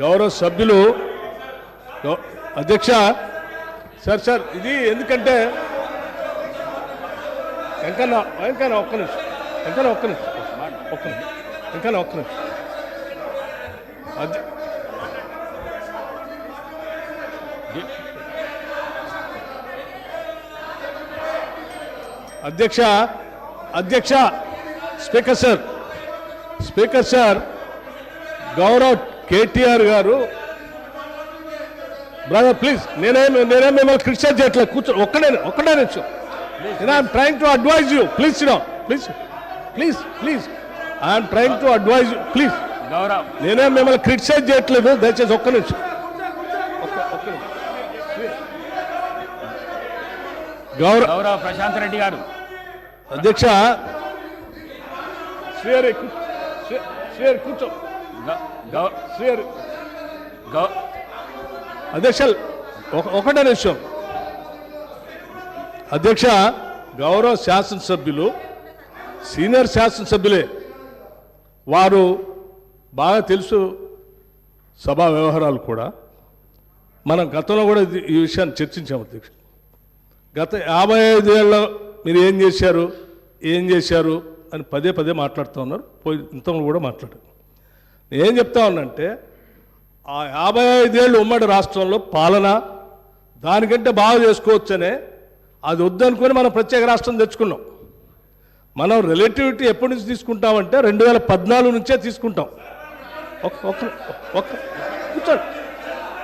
గౌరవ సభ్యులు అధ్యక్ష సార్ సార్ ఇది ఎందుకంటే వెంకన్న వెంకన్న ఒక్క నిమిషం వెంకన్న ఒక్క నిమిషం ఒక్క నిమిషం వెంకన్న ఒక్క నిమిషం. అధ్య అధ్యక్ష అధ్యక్ష స్పీకర్ సార్ స్పీకర్ సార్ గౌరవ్ కేటీఆర్ గారు బ్రదర్ ప్లీజ్ నేనేం నేనేం మిమ్మల్ని క్రిటిసైజ్ చేయట్లేదు. కూర్చో ఒక్కడే ఒక్కడే నేను I'm trying to advise you please sit down please please please I'm trying to advise you please Gaurav నేనేం మిమ్మల్ని క్రిటిసైజ్ చేయట్లేదు. దయచేసి ఒక్క నిమిషం. గౌరవ గౌరవ్ ప్రశాంత్ రెడ్డి గారు. అధ్యక్ష శ్రీహరి శ్రీహరి కూర్చో. అధ్యక్ష ఒక- ఒకటే నిమిషం. అధ్యక్ష గౌరవ శాసనసభ్యులు సీనియర్ శాసనసభ్యులే వారు బాగా తెలుసు సభా వ్యవహారాలు కూడా. మనం గతంలో కూడా ఈ విషయాన్ని చర్చించాము అధ్యక్ష. గత యాభై ఐదేళ్ళ మీరు ఏం చేశారు ఏం చేశారు అని పదే పదే మాట్లాడుతూ ఉన్నారు. పోయి ఇంతలో కూడా మాట్లాడారు. నేను ఏం చెప్తా ఉన్నానంటే ఆ యాభై ఐదేళ్ళు ఉమ్మడి రాష్ట్రంలో పాలన దానికంటే బాగా చేసుకోవచ్చనే అది వద్దనుకొని మనం ప్రత్యేక రాష్ట్రం తెచ్చుకున్నాం. మనం రిలేటివిటీ ఎప్పటి నుంచి తీసుకుంటామంటే రెండు వేల పద్నాలుగు నుంచే తీసుకుంటాం కూర్చోండి.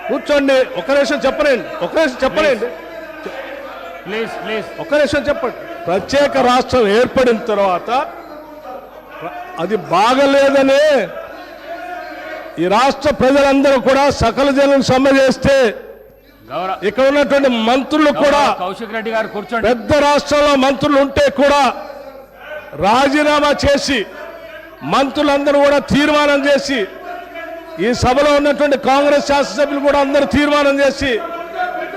కూర్చోండి. ఒక నిమిషం చెప్పలేండి. ఒక నిమిషం చెప్పలేండి. Please please. ఒక్క నిమిషం చెప్పండి. ప్రత్యేక రాష్ట్రం ఏర్పడిన తర్వాత అది బాగలేదనే ఈ రాష్ట్ర ప్రజలందరూ కూడా సకల జనం సమ్మె చేస్తే ఇక్కడ ఉన్నటువంటి మంత్రులు కూడా కౌశిక్ రెడ్డి గారు కూర్చోండి. పెద్ద రాష్ట్రంలో మంత్రులు ఉంటే కూడా రాజీనామా చేసి మంత్రులందరూ కూడా తీర్మానం చేసి ఈ సభలో ఉన్నటువంటి కాంగ్రెస్ శాసనసభ్యులు కూడా అందరూ తీర్మానం చేసి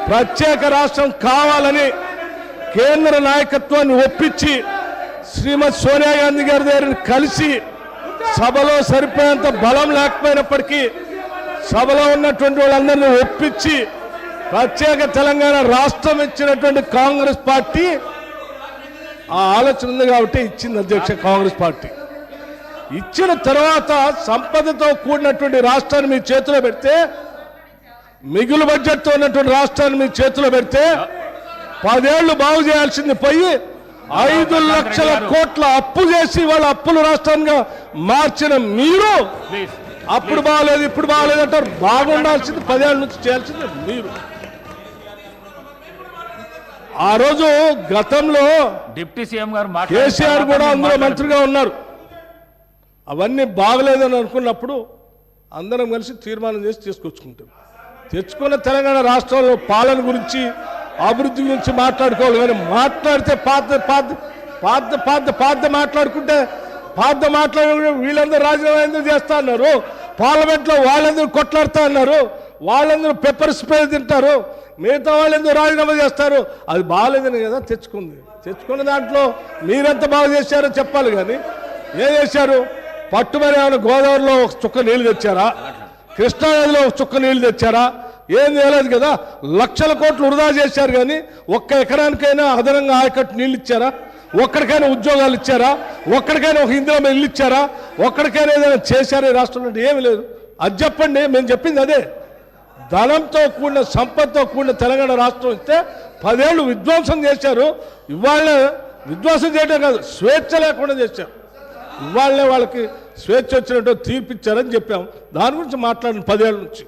ప్రత్యేక రాష్ట్రం కావాలని కేంద్ర నాయకత్వాన్ని ఒప్పించి శ్రీమతి సోనియా గాంధీ గారి దగ్గర కలిసి సభలో సరిపోయేంత బలం లేకపోయినప్పటికీ సభలో ఉన్నటువంటి వాళ్ళందరినీ ఒప్పించి ప్రత్యేక తెలంగాణ రాష్ట్రం ఇచ్చినటువంటి కాంగ్రెస్ పార్టీ ఆ ఆలోచన ఉంది కాబట్టి ఇచ్చింది అధ్యక్ష కాంగ్రెస్ పార్టీ. ఇచ్చిన తర్వాత సంపదతో కూడినటువంటి రాష్ట్రాన్ని మీ చేతిలో పెడితే మిగులు బడ్జెట్తో ఉన్నటువంటి రాష్ట్రాన్ని మీ చేతిలో పెడితే పదేళ్ళు బాగు చేయాల్సింది పోయి ఐదు లక్షల కోట్ల అప్పు చేసి వాళ్ళ అప్పులు రాష్ట్రంగా మార్చిన మీరు? అప్పుడు బాగలేదు ఇప్పుడు బాగలేదు అంటారు. బాగుండాల్సింది పదేళ్ళ నుంచి చేయాల్సింది మీరు. ఆ రోజు గతంలో డిప్యూటీ సీఎం గారు కేసీఆర్ కూడా అందులో. మంత్రిగా ఉన్నారు. అవన్నీ బాగలేదని అనుకున్నప్పుడు అందరం కలిసి తీర్మానం చేసి తీసుకొచ్చుకుంటాం. తెచ్చుకున్న తెలంగాణ రాష్ట్రంలో పాలన గురించి అభివృద్ధి గురించి మాట్లాడుకోవాలి. కానీ మాట్లాడితే పాత పాత పాత పాత పాత మాట్లాడుకుంటే పాత మాట్లాడే వీళ్ళందరూ రాజీనామా ఎందుకు చేస్తా అన్నారు పార్లమెంట్లో వాళ్ళందరూ కొట్లాడుతా అన్నారు వాళ్ళందరూ పెప్పర్ స్ప్రే తింటారు? మిగతా వాళ్ళు ఎందుకు రాజీనామా చేస్తారు? అది బాగాలేదని కదా తెచ్చుకుంది. తెచ్చుకున్న దాంట్లో మీరెంత బాగా చేశారో చెప్పాలి కానీ ఏం చేశారు? పట్టుమని ఏమైనా గోదావరిలో ఒక చుక్క నీళ్ళు తెచ్చారా? కృష్ణానదిలో ఒక చుక్క నీళ్ళు తెచ్చారా? ఏం చేయలేదు కదా? లక్షల కోట్లు వృధా చేశారు కానీ ఒక్క ఎకరానికైనా అదనంగా ఆయకట్టు నీళ్ళు ఇచ్చారా? ఒక్కడికైనా ఉద్యోగాలు ఇచ్చారా? ఒక్కడికైనా ఒక ఇందిరా ఇల్లు ఇచ్చారా? ఒక్కడికైనా ఏదైనా చేశారా రాష్ట్రంలో అంటే ఏమి లేదు. అది చెప్పండి మేము చెప్పింది అదే. ధనంతో కూడిన సంపదతో కూడిన తెలంగాణ రాష్ట్రం ఇస్తే పదేళ్ళు విధ్వంసం చేశారు. ఇవాళ విధ్వంసం చేయడం కాదు స్వేచ్ఛ లేకుండా చేశారు. ఇవాళనే వాళ్ళకి స్వేచ్ఛ వచ్చినట్టు తీర్పిచ్చారని చెప్పాం. దాని గురించి మాట్లాడిన పదేళ్ళ నుంచి.